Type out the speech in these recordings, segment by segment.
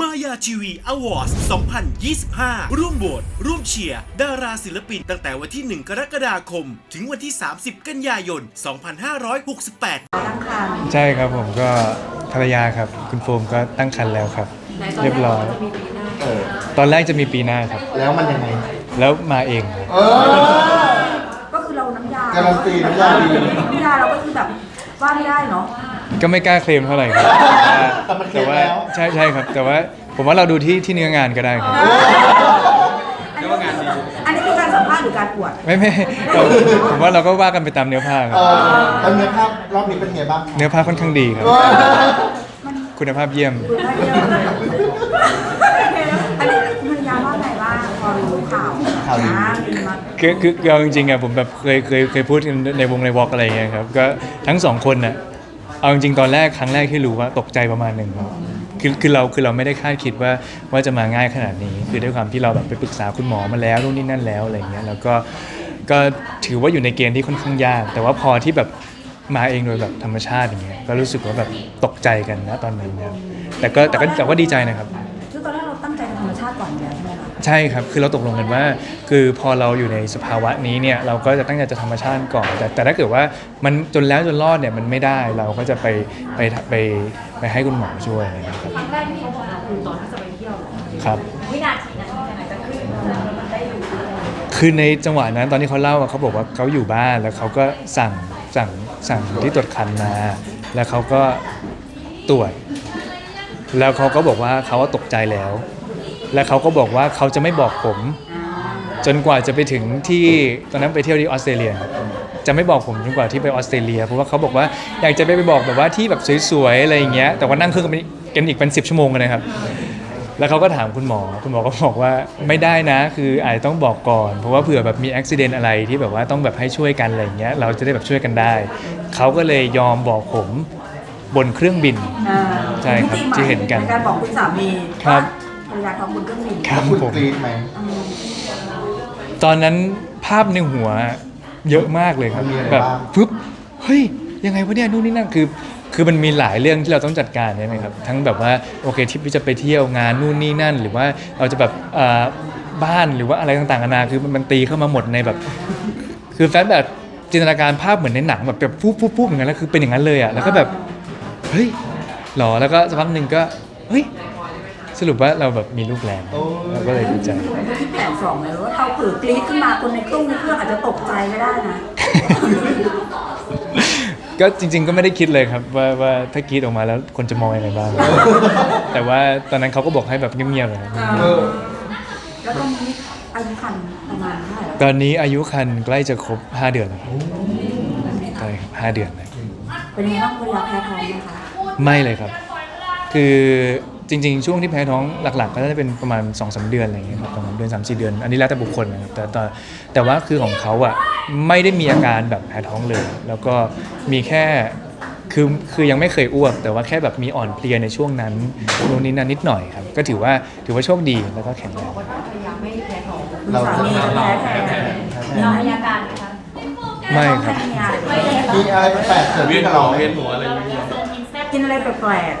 มายาทีวีอวอร์ด2025 ร่วมโหวตร่วมเชียร์ดาราศิลปินตั้งแต่วันที่ 1 กรกฎาคม ถึงวันที่ 30 กันยายน 2568 ตั้งครรภ์ใช่ครับผมก็ภรรยาครับ คุณโฟมก็ตั้งครรภ์แล้วครับเรียบร้อยจะมีปีหน้าเออตอนแรกจะมีปีหน้าครับ แล้วมันยังไง แล้วมาเองครับเออ ก็คือเราน้ำยาการันตีน้ำยาดี น้ำยาเราก็คือแบบว่าไม่ได้เนาะ ก็ไม่กล้าเคลมเท่าไหร่ครับแต่มันเคลมว่าแล้ว ใช่ใช่ครับ แต่ว่าผมว่าเราดูที่ที่เนื้องานก็ได้ครับ เรียกว่างานดี อันนี้คือการสัมภาษณ์หรือการอวดไม่ไม่เราผมว่าเราก็ว่ากันไปตามเนื้อผ้าคเอรับอแล้วเนื้อภาพรอบนี้เป็นไงบ้างเนื้อผ้าค่อนข้างดีครับเออคุณภาพเยี่ยม คุณภาพเยี่ยมอันนี้ภรรยาว่าไงบ้างพอรู้ข่าวนะมีมาคือคือคือเอาจริงๆอะผมแบบเคยเคยเคยพูดในวงในวอล์กอะไรอย่างเงี้ยครับก็ทั้งสองคนน่ะ เอาจริงๆตอนแรกครั้งแรกที่รู้ว่าตกใจประมาณหนึ่งครับคือคือเราคือเราไม่ได้คาดคิดว่าว่าจะมาง่ายขนาดนี้ คือด้วยความที่เราแบบไปปรึกษาคุณหมอมาแล้วนู่นนี่นั่นแล้วอะไรเงี้ยแล้วก็ก็ถือว่าอยู่ในเกณฑ์ที่ค่อนข้างยาก แต่ว่าพอที่แบบมาเองโดยแบบธรรมชาติอย่างเงี้ยก็รู้สึกว่าแบบตกใจกันนะตอนนั้นครับแต่ก็แต่ก็แต่ว่าดีใจนะครับ ไหมคะใช่ครับ คือเราตกลงกันว่า คือพอเราอยู่ในสภาวะนี้เนี่ย เราก็จะตั้งใจจะธรรมชาติก่อน แต่แต่ถ้าเกิดว่ามันจนแล้วจนรอดเนี่ยมันไม่ได้ เราก็จะไปไปไปไปให้คุณหมอช่วยอะไรอย่างเงี้ยครับครั้งแรกที่เขาบอกเราคือตอนที่จะไปเที่ยวเหรอครับวินาทีนั้นยังไงจะขึ้นมันได้อยู่คือในจังหวะนั้นตอนที่เขาเล่าอะเขาบอกว่าเขาอยู่บ้านแล้วเขาก็สั่งสั่งสั่งที่ตรวจคันมา แล้วเขาก็ตรวจ แล้วเขาก็บอกว่าเขาตกใจแล้ว แล้วเขาก็บอกว่าเขาจะไม่บอกผม จนกว่าจะไปถึงที่ตอนนั้นไปเที่ยวที่ออสเตรเลียครับจะไม่บอกผมจนกว่าที่ไปออสเตรเลียเพราะว่าเขาบอกว่าอยากจะไปไปบอกแบบว่าที่แบบสวยๆอะไรอย่างเงี้ยแต่ว่านั่งเครื่องกันไปกันอีกเป็นสิบชั่วโมงเลยนะครับแล้วเขาก็ถามคุณหมอ คุณหมอก็บอกว่าไม่ได้นะ คืออาจจะต้องบอกก่อน เพราะว่าเผื่อแบบมีอุบิเหตุอะไรที่แบบว่าต้องแบบให้ช่วยกันอะไรอย่างเงี้ย เราจะได้แบบช่วยกันได้ เขาก็เลยยอมบอกผมบนเครื่องบินอ่าใช่ครับที่เห็นกันในการบอกคุณสามีครับ ภรรยาท้องบุญก็มีครับคุณผม กรี๊ดไหมอืมตอนนั้นภาพในหัวเยอะมากเลยครับมันมีอะไรแบบบ้างปึ๊บเฮ้ยยังไงวะเนี่ยนู่นนี่นั่นคือ คือมันมีหลายเรื่องที่เราต้องจัดการใช่ไหมครับทั้งแบบว่าโอเคทริปที่จะไปเที่ยวงานนู่นนี่นั่น หรือว่าเราจะแบบเอ่อบ้านหรือว่าอะไรต่างๆนานาคือมันมันตีเข้ามาหมดในแบบ คือแฟนแบบจินตนาการภาพเหมือนในหนังแบบแบบฟุ๊บฟุ๊บฟุ๊บอย่างนั้นแล้วคือเป็นอย่างนั้นเลยอะแล้วก็แบบ เฮ้ยหรอแล้วก็สักพักหนึ่งก็ เฮ้ย สรุปว่าเราแบบมีลูกแล้วโอ้เราก็เลยดีใจ ที่แผนสองเลยว่าเราเผลอกรี๊ดขึ้นมาคนในเครื่องในเครื่องอาจจะตกใจก็ได้นะ ก็จริง ๆ ก็ไม่ได้คิดเลยครับว่าว่าถ้ากรีดออกมาแล้วคนจะมองยังไงบ้าง แต่ว่าตอนนั้นเขาก็บอกให้แบบเงียบๆเลยครับเออ แล้วตอนนี้อายุคันประมาณเท่าไหร่แล้วตอนนี้อายุคันใกล้จะครบ 5 เดือนแล้วครับใช่ครับ5เดือนเลยเป็นยังไงบ้างภรรยาแพ้ท้องไหมคะ ไม่เลยครับ คือ จริง ๆ ช่วงที่แพ้ท้องหลัก ๆ ก็จะเป็นประมาณ2อสเดือนอะไรอย่างเงี้ยครับประมาณเดือน3 4เดือน อันนี้แล้วแต่บุคคลนะครับแต่แต่แต่ว่าคือของเขาอะไม่ได้มีอาการแบบแพ้ท้องเลย แล้วก็มีแค่คือคือยังไม่เคยอ้วก แต่ว่าแค่แบบมีอ่อนเพลียในช่วงนั้นนู่นนี่นั่นนิดหน่อยครับ ก็ถือว่าถือว่าโชคดีแล้วก็แข็งแรงว่าภรรยาไม่แพ้ท้องคุณสามีจะแพ้แทนเรามีอาการไหมคะไม่ครับ มีอาการมีอะไรแปลกๆเกิดขึ้นกับเราไหมกินอะไรแปลก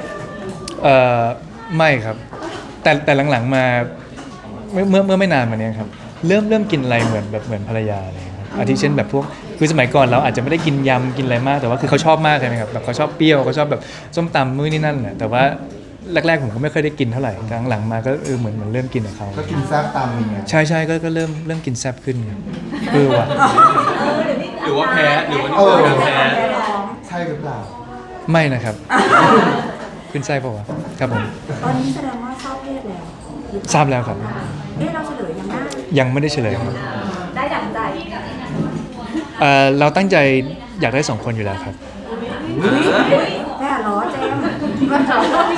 เอ่อ ไม่ครับ แต่แต่หลังๆมาเมื่อเมื่อเมื่อไม่นานมาเนี้ยครับเริ่มเริ่มกินอะไรเหมือนแบบเหมือนภรรยาเลยครับอาทิเช่นแบบพวกคือสมัยก่อนเราอาจจะไม่ได้กินยำกินอะไรมากแต่ว่าคือเขาชอบมากเลยนะครับแบบเขาชอบเปรี้ยวเขาชอบแบบส้มตำมื้อนี่นั่นน่ะแต่ว่าแรกๆผมก็ไม่เคยได้กินเท่าไหร่หลังๆมาก็เออเหมือนเหมือนเริ่มกินกับเขาก็กินแซ่บตามเมียใช่ใช่ก็ก็เริ่มเริ่มกินแซ่บขึ้นครับคือว่ะหรือว่าแพ้หรือว่าเออนี่คือๆการแพ้แพ้ท้องใช่หรือเปล่า ไม่นะครับ ขึ้นไส้ปะวะครับผมตอนนี้แสดงว่าทราบเพศแล้วทราบแล้วครับเอ๊ะเราเฉลยยังได้ยังไม่ได้เฉลยครับได้ดั่งใจเอ่อเราตั้งใจอยากได้สองคนอยู่แล้วครับแพ้ล้อเจมส์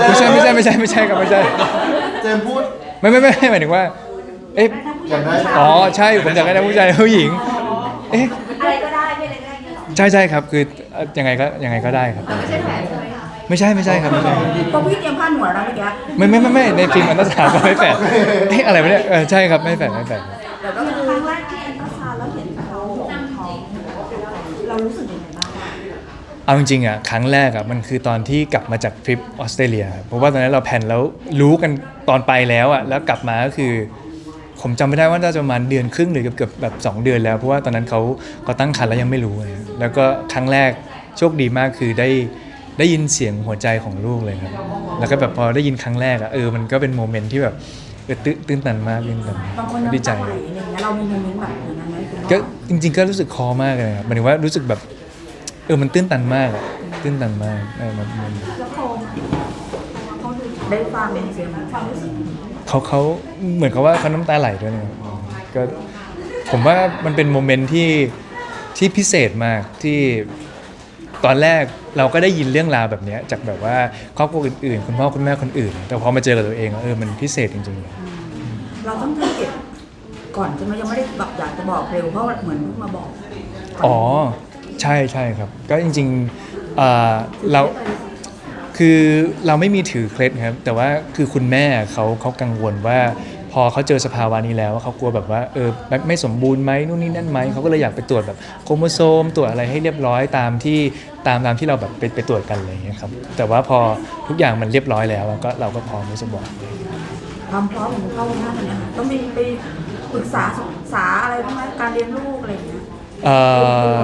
ไม่ใช่ไม่ใช่ไม่ใช่ไม่ใช่ครับไม่ใช่เจมส์พูดไม่ไม่ไม่ไม่หมายถึงว่า เอ๊ะอยากได้อ๋อใช่ผมอยากได้ทั้งผู้ชายและผู้หญิง เอ๊ะอะไรก็ได้ไม่อะไรก็ได้เนี่ยหรอใช่ใช่ครับ คือเอ่อยังไงก็ยังไงก็ได้ครับไม่ใช่แผลใช่ไหมคะ ไม่ใช่ไม่ใช่ครับไม่ใช่พอพี่เตรียมผ้าหนวดแล้วเมื่อกี้ไม่ไม่ไม่ไม่ในฟิล์มอันตราสาวน์ก็ไม่แฝดเอ๊ะอะไรวะเนี่ยเออใช่ครับไม่แฝดไม่แฝดครับแต่ก็คือครั้งแรกที่อันตราซาวด์แล้วเห็นเขาท้องเรารู้สึกยังไงบ้างไม่ได้คะแผลท้องเรารู้สึกยังไงบ้างไม่ได้แผลท้องเรารู้สึกยังไงบ้างไม่ได้แผลท้องเอาจริงๆอะครั้งแรกอะมันคือตอนที่กลับมาจากทริปออสเตรเลียครับเพราะว่าตอนนั้นเราแผนแล้วรู้กันตอนไปแล้วอะแล้วกลับมาก็คือ ผมจำไม่ได้ว่าน่าจะประมาณเดือนครึ่งหรือเกือบๆแบบ 2 เดือนแล้วเพราะว่าตอนนั้นเขาเขาตั้งครรภ์แล้วยังไม่รู้เลยแล้วก็ครั้งแรกโชคดีมากคือได้ ได้ยินเสียงหัวใจของลูกเลยครับ แล้วก็แบบพอได้ยินครั้งแรกอะเออมันก็เป็นโมเมนต์ที่แบบเออตื้นตื้นตันมากตื้นตันบางคนดีใจ น้ำตาไหลอะไรอย่างเงี้ยเรามีโมเมนต์แบบอย่างนั้นไหมคุณพ่อก็จริง ๆ ก็รู้สึกคอมากเลยครับหมายถึงว่ารู้สึกแบบเออมันตื้นตันมากอะตื้นตันมากเออมันมันแล้วพอเขาดูได้ฟังเสียงความรู้สึกเขาเขาเหมือนกับว่าเขาน้ำตาไหลด้วยนะครับก็ผมว่ามันเป็นโมเมนต์ที่ที่พิเศษมากที่ตอนแรก เราก็ได้ยินเรื่องราวแบบเนี้ยจากแบบว่าครอบครัวอื่นๆ คุณพ่อคุณแม่คนอื่น แต่พอมาเจอกับตัวเองอะเออมันพิเศษจริงๆเลย เราต้องทำเก็บก่อนใช่ไหมยังไม่ได้แบบอยากจะบอกเร็วเพราะว่าเหมือนเพิ่งมาบอกอ๋อใช่ใช่ครับ ก็จริงๆเอ่อเราคือเราไม่มีถือเคล็ดครับ แต่ว่าคือคุณแม่เขาเขากังวลว่าพ อเขาเจอสภาวะนี้แล้วเขากลัวแบบว่าเออไม่ไม่สมบูรณ์ไหมนู่นนี่นั่นไหมเขาก็เลยอยากไปตรวจแบบโครโมโซมตรวจอะไรให้เรียบร้อยตามที่ตามตามที่เราแบบไปไปตรวจกันอะไรอย่างเงี้ยครับแต่ว่าพอทุกอย่างมันเรียบร้อยแล้วอะก็เราก็พร้อมที่จะบอกความพร้อมของเข้าหน้าเนี่ยต้องมีไปปรึกษาศึกษาอะไรบ้างไหมการเรียนลูกอะไรอย่างเงี้ยเอ่อ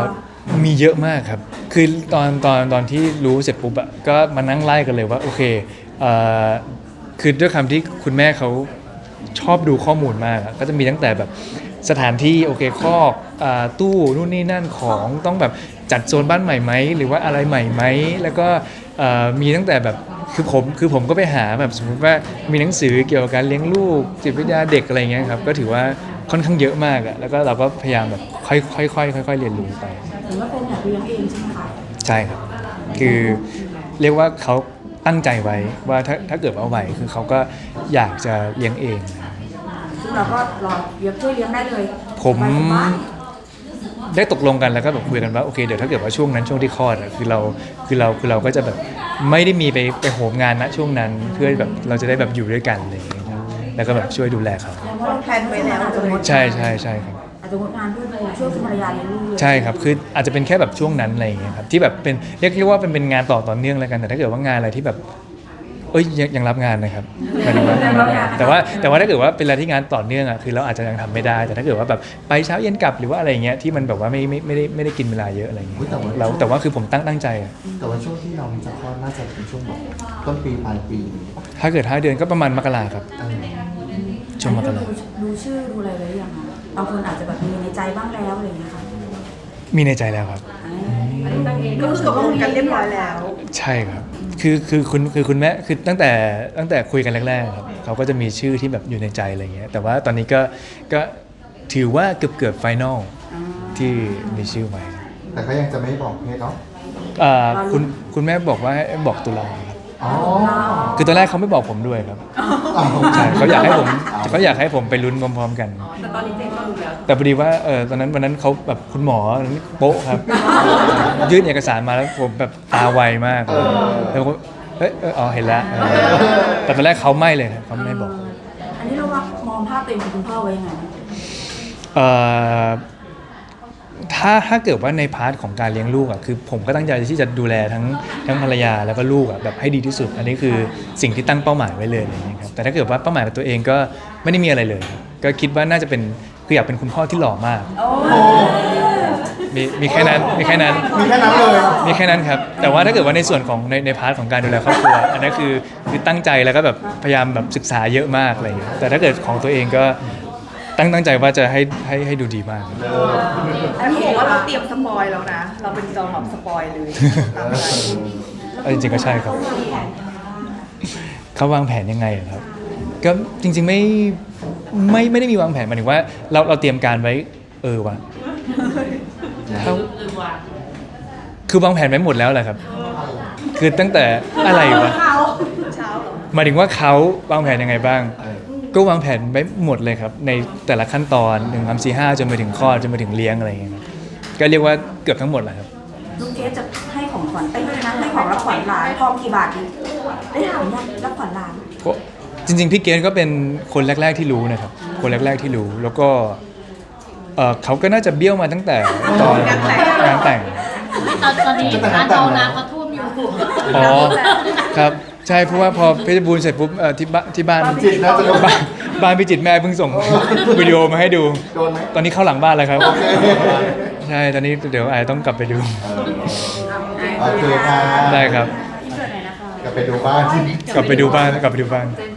มีเยอะมากครับ คือตอนตอนตอนที่รู้เสร็จปุ๊บอะก็มานั่งไล่กันเลยว่าโอเคเอ่อคือด้วยคำที่คุณแม่เขา ชอบดูข้อมูลมากอะก็จะมีตั้งแต่แบบสถานที่โอเคคอกอ่าตู้นู่นนี่นั่นของต้องแบบจัดโซนบ้านใหม่ไหมหรือว่าอะไรใหม่ไหมแล้วก็เอ่อมีตั้งแต่แบบคือผมคือผมก็ไปหาแบบสมมติว่ามีหนังสือเกี่ยวกับการเลี้ยงลูกจิตวิทยาเด็กอะไรเงี้ยครับก็ถือว่าค่อนข้างเยอะมากอะแล้วก็เราก็พยายามแบบค่อยค่อยค่อยค่อยๆเรียนรู้ไปถึงว่าเป็นอยากเลี้ยงเองใช่ไหมคะ ใช่ครับ คือเรียกว่าเขา ตั้งใจไว้ว่าถ้าถ้าเกิดว่าไหวคือเขาก็อยากจะเลี้ยงเอง ซึ่งเราก็รอเลี้ยงช่วยเลี้ยงได้เลยผมสบายได้ตกลงกันแล้วก็แบบคุยกันว่าโอเคเดี๋ยวถ้าเกิดว่าช่วงนั้นช่วงที่คลอดอะคือเราคือเราคือเราก็จะแบบไม่ได้มีไปไปโหมงานณช่วงนั้นเพื่อแบบเราจะได้แบบอยู่ด้วยกันอะไรอย่างเงี้ยครับแล้วก็แบบช่วยดูแลเขาๆแสดงว่าเราแพลนไว้แล้วอาจจะงดใช่ใช่ใช่ครับ อาจจะงดงานเพื่อดูช่วยคุณภรรยาเลี้ยงลูกเลยใช่ครับคืออาจจะเป็นแค่แบบช่วงนั้นอะไรอย่างเงี้ยครับที่แบบเป็นเรียกเรียกว่าเป็นเป็นงานต่อต่อเนื่องแล้วกันแต่ถ้าเกิดว่างานอะไรที่แบบ เอ้ยยังยังรับงานนะครับหมายถึงว่ายังรับงานแต่ว่าแต่ว่าถ้าเกิดว่าเป็นอะไรที่งานต่อเนื่องอะคือเราอาจจะยังทำไม่ได้ แต่ถ้าเกิดว่าแบบไปเช้าเย็นกลับหรือว่าอะไรอย่างเงี้ยที่มันแบบว่าไม่ไม่ไม่ได้ไม่ได้กินเวลาเยอะอะไรอย่างเงี้ยอุ๊ยแต่ว่า เราแต่ว่าคือผมตั้งตั้งใจอะ แต่ว่าช่วงที่เราจะคลอดน่าจะเป็นช่วงแบบต้นปีปลายปีถ้าเกิด 5 เดือนก็ประมาณมกราครับ เออช่วงมกราดูดูชื่อดูอะไรไว้หรือยังคะ บางคนอาจจะแบบมีในใจบ้างแล้วอะไรอย่างเงี้ยค่ะมีในใจแล้วครับ ก็คือตกลงกันเรียบร้อยแล้ว ใช่ครับ คือคือคุณคือคุณแม่คือตั้งแต่ตั้งแต่คุยกันแรกๆครับเขาก็จะมีชื่อที่แบบอยู่ในใจอะไรเงี้ยแต่ว่าตอนนี้ก็ก็ถือว่าเกือบเกือบไฟนอลที่มีชื่อไว้แต่ก็ยังจะไม่บอกเพศเนาะอ่าคุณคุณแม่บอกว่าให้บอกตุลาครับอ๋อ คือตอนแรกเขาไม่บอกผมด้วยครับอ้าวใช่เขาอยากให้ผมเขาอยากให้ผมไปลุ้นพร้อมๆกันแต่ตอนนี้เจ๊ก็รู้แล้วแต่พอดีว่าเออตอนนั้นวันนั้นเขาแบบคุณหมอโป๊ะครับ ยื่นเอกสารมาแล้วผมแบบตาไวมากเลยแล้วผมก็เอ้ยเอออ๋อเห็นแล้วเออแต่ตอนแรกเขาไม่เลยครับเขาไม่บอก อันนี้เราว่ามองภาพตัวเองเป็นคุณพ่อไว้ยังไงนะเอ่อ ถ้าถ้าเกิดว่าในพาร์ทของการเลี้ยงลูกอะคือผมก็ตั้งใจที่จะดูแลทั้งทั้งภรรยาแล้วก็ลูกอะแบบให้ดีที่สุด อันนี้คือสิ่งที่ตั้งเป้าหมายไว้เลยอะไรอย่างเงี้ยครับแต่ถ้าเกิดว่าเป้าหมายของตัวเองก็ไม่ได้มีอะไรเลยครับก็คิดว่าน่าจะเป็นคืออยากเป็นคุณพ่อที่หล่อมากมีมีแค่นั้นมีแค่นั้น มีแค่นั้นเลย มีแค่นั้นครับ แต่ว่าถ้าเกิดว่าในส่วนของในในพาร์ทของการดูแลครอบครัว อันนั้นคือคือตั้งใจแล้วก็แบบพยายามแบบศึกษาเยอะมากอะไรอย่างเงี้ยแต่ถ้าเกิดของตัวเองก็ ตั้งตั้งใจว่าจะให้ให้ให้ดูดีมาก อันนี้บอกว่าเราเตรียมสปอยแล้วนะ เราเป็นจอหอมสปอยเลยตามใจเออจริงๆก็ใช่ครับ เขาวางแผนยังไงอะครับ ก็จริง ๆไม่ไม่ไม่ได้มีวางแผนหมายถึงว่า เราเราเตรียมการไว้ เออวะเขาคือวางแผนไว้หมดแล้วแหละครับ คือตั้งแต่อะไรวะ เช้าเหรอ หมายถึงว่าเขาวางแผนยังไงบ้าง ก็วางแผนไว้หมดเลยครับ ในแต่ละขั้นตอนหนึ่งสามสี่ห้าจนไปถึงคลอดจนไปถึงเลี้ยงอะไรอย่างเงี้ยครับก็เรียกว่าเกือบทั้งหมดแหละครับลูกเกสจะให้ของขวัญไอ้ยไม่นะให้ของรับขวัญหลานทองกี่บาทดีได้ถามยังรับขวัญหลานก็จริงๆ พี่เกณฑ์ก็เป็นคนแรก ๆที่รู้นะครับ คนแรก ๆที่รู้แล้วก็เอ่อเขาก็น่าจะเบี้ยวมาตั้งแต่ตอนงานแต่ง ตอนตอนนี้ร้านทองน้ำเขาท่วมอยู่ อ๋อครับ ใช่เพราะว่าพอเพชรบูรณ์เสร็จปุ๊บเอ่อที่บ้านที่บ้านจิตน่าจะโดน บ้านบ้านพิจิตรแม่เพิ่งส่งวิดีโอมาให้ดู โดนไหมตอนนี้เข้าหลังบ้านแล้วครับโอเคใช่ตอนนี้เดี๋ยวไอต้องกลับไปดู โอเคครับได้ครับ กลับไปดูบ้านกลับไปดูบ้านกลับไปดูบ้าน เจน